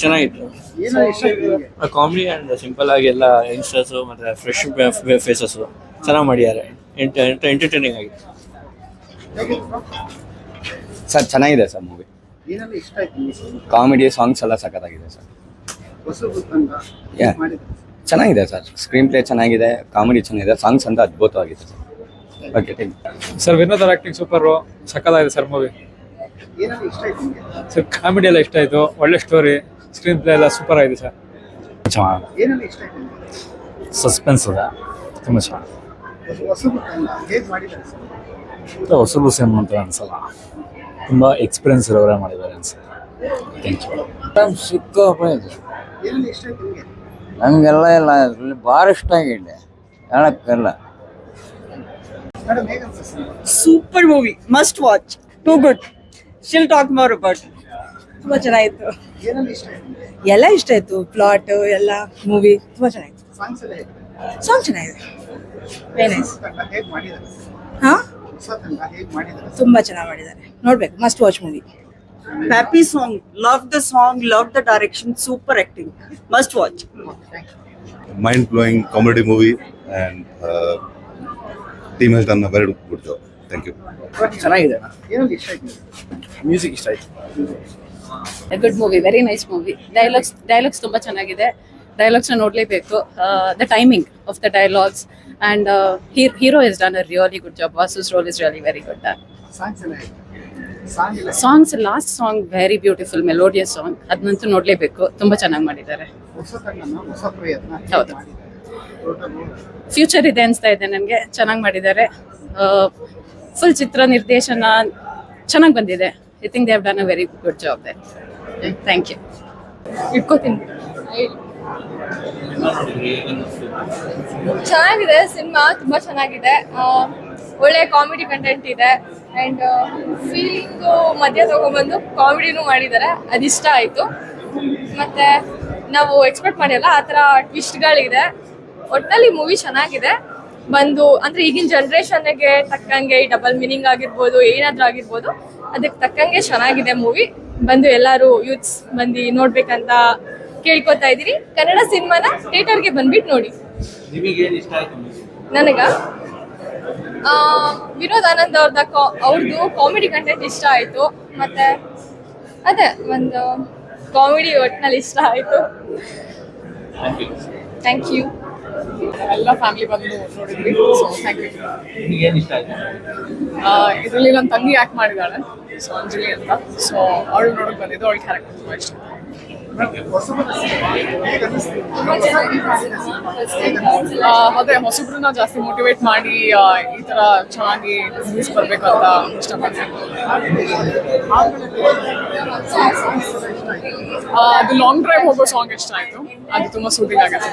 ಚೆನ್ನಾಗಿತ್ತು. ಏನೋ ಇಷ್ಟ ಆಯ್ತು ಕಾಮಿಡಿ ಆ್ಯಂಡ್ ಸಿಂಪಲ್ ಆಗಿ ಎಲ್ಲ ಯಂಗ್ಸ್ಟರ್ಸು ಮತ್ತು ಫ್ರೆಶ್ ಫೇಸಸ್ಸು ಚೆನ್ನಾಗಿ ಮಾಡಿದ್ದಾರೆ. ಎಂಟರ್ಟೈನಿಂಗ್ ಆಗಿತ್ತು ಸರ್ ಚೆನ್ನಾಗಿದೆ ಸರ್ ಮೂವಿ ಏನೆಲ್ಲ ಇಷ್ಟ ಆಯ್ತು ಕಾಮಿಡಿ ಸಾಂಗ್ಸ್ ಎಲ್ಲ ಸಖತ್ತಾಗಿದೆ ಸರ್. ಚೆನ್ನಾಗಿದೆ ಸರ್. ಸ್ಕ್ರೀನ್ ಪ್ಲೇ ಚೆನ್ನಾಗಿದೆ ಕಾಮಿಡಿ ಚೆನ್ನಾಗಿದೆ ಸಾಂಗ್ಸ್ ಅಂತ ಅದ್ಭುತವಾಗಿದೆ sir. Okay thank sir Vinod acting super ಸಖತ್ತಾಗಿದೆ ಸರ್ ಮೂವಿ ಏನೆಲ್ಲ ಇಷ್ಟ ಆಯ್ತು ಸರ್ ಕಾಮಿಡಿ ಎಲ್ಲ ಇಷ್ಟ ಆಯಿತು. ಒಳ್ಳೆ ಸ್ಟೋರಿ ಸ್ಕ್ರೀನ್ ಪ್ಲೇ ಎಲ್ಲ ಸೂಪರ್ ಆಗಿದೆ ಸರ್. ಆಯ್ತು ಸಸ್ಪೆನ್ಸ್ ಅದ. ತುಂಬ ಚೆನ್ನಾಗಿ ಹೊಸಬು ಸೇಮ್ ಅಂತ ಅನ್ಸಲ್ಲ. ತುಂಬ ಎಕ್ಸ್ಪೀರಿಯನ್ಸ್ ಇರೋರೇ ಮಾಡಿದ್ದಾರೆ ಅನ್ಸುತ್ತೆ. ಥ್ಯಾಂಕ್ ಯು ಸಿಕ್ಕಾಪಟ್ಟೆ ಏನೆಲ್ಲ ಇಷ್ಟ ಆಯ್ತು ನಿಮ್ಗೆ? ನಮಗೆಲ್ಲ ಇಲ್ಲ ಅದ್ರಲ್ಲಿ ಭಾಳ ಇಷ್ಟ ಆಗಿದೆ ಹೇಳಕ್ಕಲ್ಲ super movie must watch too good still talk more about ತುಂಬಾ ಚೆನ್ನಾಗಿತ್ತು. ಏನೆಲ್ಲ ಇಷ್ಟ ಆಯ್ತು? ಎಲ್ಲ ಇಷ್ಟ ಆಯ್ತು. ಪ್ಲಾಟ್ ಎಲ್ಲ ಮೂವಿ ತುಂಬಾ ಚೆನ್ನಾಗಿತ್ತು. ಸಾಂಗ್ ಚೆನ್ನಾಗಿದೆ. ವೆರಿ ನೈಸ್ ಹಾ? ತುಂಬ ಚೆನ್ನಾಗಿ ಮಾಡಿದ್ದಾರೆ. ನೋಡ್ಬೇಕು. Must watch movie happy song love the song love the direction super acting must watch mind blowing comedy movie and team has done very good very good you ಚೆನ್ನಾಗಿದೆ. Music ಇಷ್ಟ ಆಯ್ತು. Music ಇಷ್ಟ ಆಯಿತು good movie very nice movie dialogues dialogues ತುಂಬ ಚೆನ್ನಾಗಿದೆ. ಡೈಲಾಗ್ಸ್ನ ನೋಡಲೇಬೇಕು. The timing of the dialogues and hero is done a really good job ವಾಸಸ್ role is really very good songs last song very beautiful melodious song ಅದನ್ನಂತೂ ನೋಡಲೇಬೇಕು. ತುಂಬ ಚೆನ್ನಾಗಿ ಮಾಡಿದ್ದಾರೆ. ಹೌದು. Future ಇದೆ ಅನಿಸ್ತಾ ಇದೆ ನನಗೆ. ಚೆನ್ನಾಗಿ ಮಾಡಿದ್ದಾರೆ. ಫುಲ್ ಚಿತ್ರ ನಿರ್ದೇಶನ ಚೆನ್ನಾಗಿ ಬಂದಿದೆ. I think they have done a very good job they thank you ಇಟ್ಕೋತೀನಿ. ಚೆನ್ನಾಗಿದೆ, ಸಿನಿಮಾ ತುಂಬಾ ಚೆನ್ನಾಗಿದೆ. ಒಳ್ಳೆ ಕಾಮಿಡಿ ಕಂಟೆಂಟ್ ಇದೆ. ಅಂಡ್ ಫೀಲಿಂಗ್ ಮಧ್ಯ ತಗೊಂಡ್ಬಂದು ಕಾಮಿಡಿನೂ ಮಾಡಿದ್ದಾರೆ. ಅದಿಷ್ಟ ಆಯಿತು. ಮತ್ತೆ ನಾವು ಎಕ್ಸ್ಪೆಕ್ಟ್ ಮಾಡಿಲ್ಲ, ಆ ಥರ ಟ್ವಿಸ್ಟ್ಗಳಿದೆ ಒಟ್ಟಿನಲ್ಲಿ ಮೂವಿ ಚೆನ್ನಾಗಿದೆ. ಬಂದು ಅಂದ್ರೆ ಈಗಿನ ಜನ್ರೇಷನ್ಗೆ ತಕ್ಕಂಗೆ ಈ ಡಬಲ್ ಮೀನಿಂಗ್ ಆಗಿರ್ಬೋದು ಏನಾದ್ರೂ ಆಗಿರ್ಬೋದು ಅದಕ್ಕೆ ತಕ್ಕಂಗೆ ಚೆನ್ನಾಗಿದೆ ಮೂವಿ ಬಂದು ಎಲ್ಲರೂ ಯೂತ್ಸ್ ಬಂದು ನೋಡ್ಬೇಕಂತ ಕೇಳ್ಕೊತಾ ಇದ್ದೀರಿ. ಕನ್ನಡ ಸಿನಿಮಾನ ಥಿಯೇಟರ್ಗೆ ಬಂದ್ಬಿಟ್ಟು ನೋಡಿ. ನನಗ? ವಿನೋದ್ ಆನಂದ್ ಅವ್ರದ ಅವ್ರದ್ದು ಕಾಮಿಡಿ ಕಂಟೆಂಟ್ ಇಷ್ಟ ಆಯ್ತು. ಮತ್ತೆ ಅದೇ ಒಂದು ಕಾಮಿಡಿ ಒಟ್ಟಿನಲ್ಲಿ ಇಷ್ಟ ಆಯ್ತು. ಥ್ಯಾಂಕ್ ಯು ಎಲ್ಲ ಫ್ಯಾಮಿಲಿ ಬಂದು ನೋಡಿದ್ವಿ ಸೊ ಥ್ಯಾಂಕ್ ಯು ಏನು ಇಷ್ಟ ಆಯ್ತು? ಇದರಲ್ಲಿ ನನ್ನ ತಂಗಿ ಆ್ಯಕ್ಟ್ ಮಾಡಿದ್ದಾಳೆ ಸೊ ಅಂಜಲಿ ಅಂತ. ಸೊ ಅವಳು ನೋಡಕ್ ಬಂದಿದ್ದು ಅವಳ ಕ್ಯಾರೆಕ್ಟರ್ ತುಂಬ ಇಷ್ಟ. ಅದೇ ಹೊಸಬ್ರನ್ನ ಜಾಸ್ತಿ ಮೋಟಿವೇಟ್ ಮಾಡಿ ಈ ತರ ಚೆನ್ನಾಗಿ ಮೂವೀಸ್ ಬರ್ಬೇಕು ಅಂತ ಇಷ್ಟಪಡ್ತೀನಿ. ಅದು ಲಾಂಗ್ ಡ್ರೈವ್ ಹೋಗೋ ಸಾಂಗ್ ಇಷ್ಟ ಆಯ್ತು ಅದು ತುಂಬಾ ಸೂಟಿಂಗ್ ಆಗುತ್ತೆ.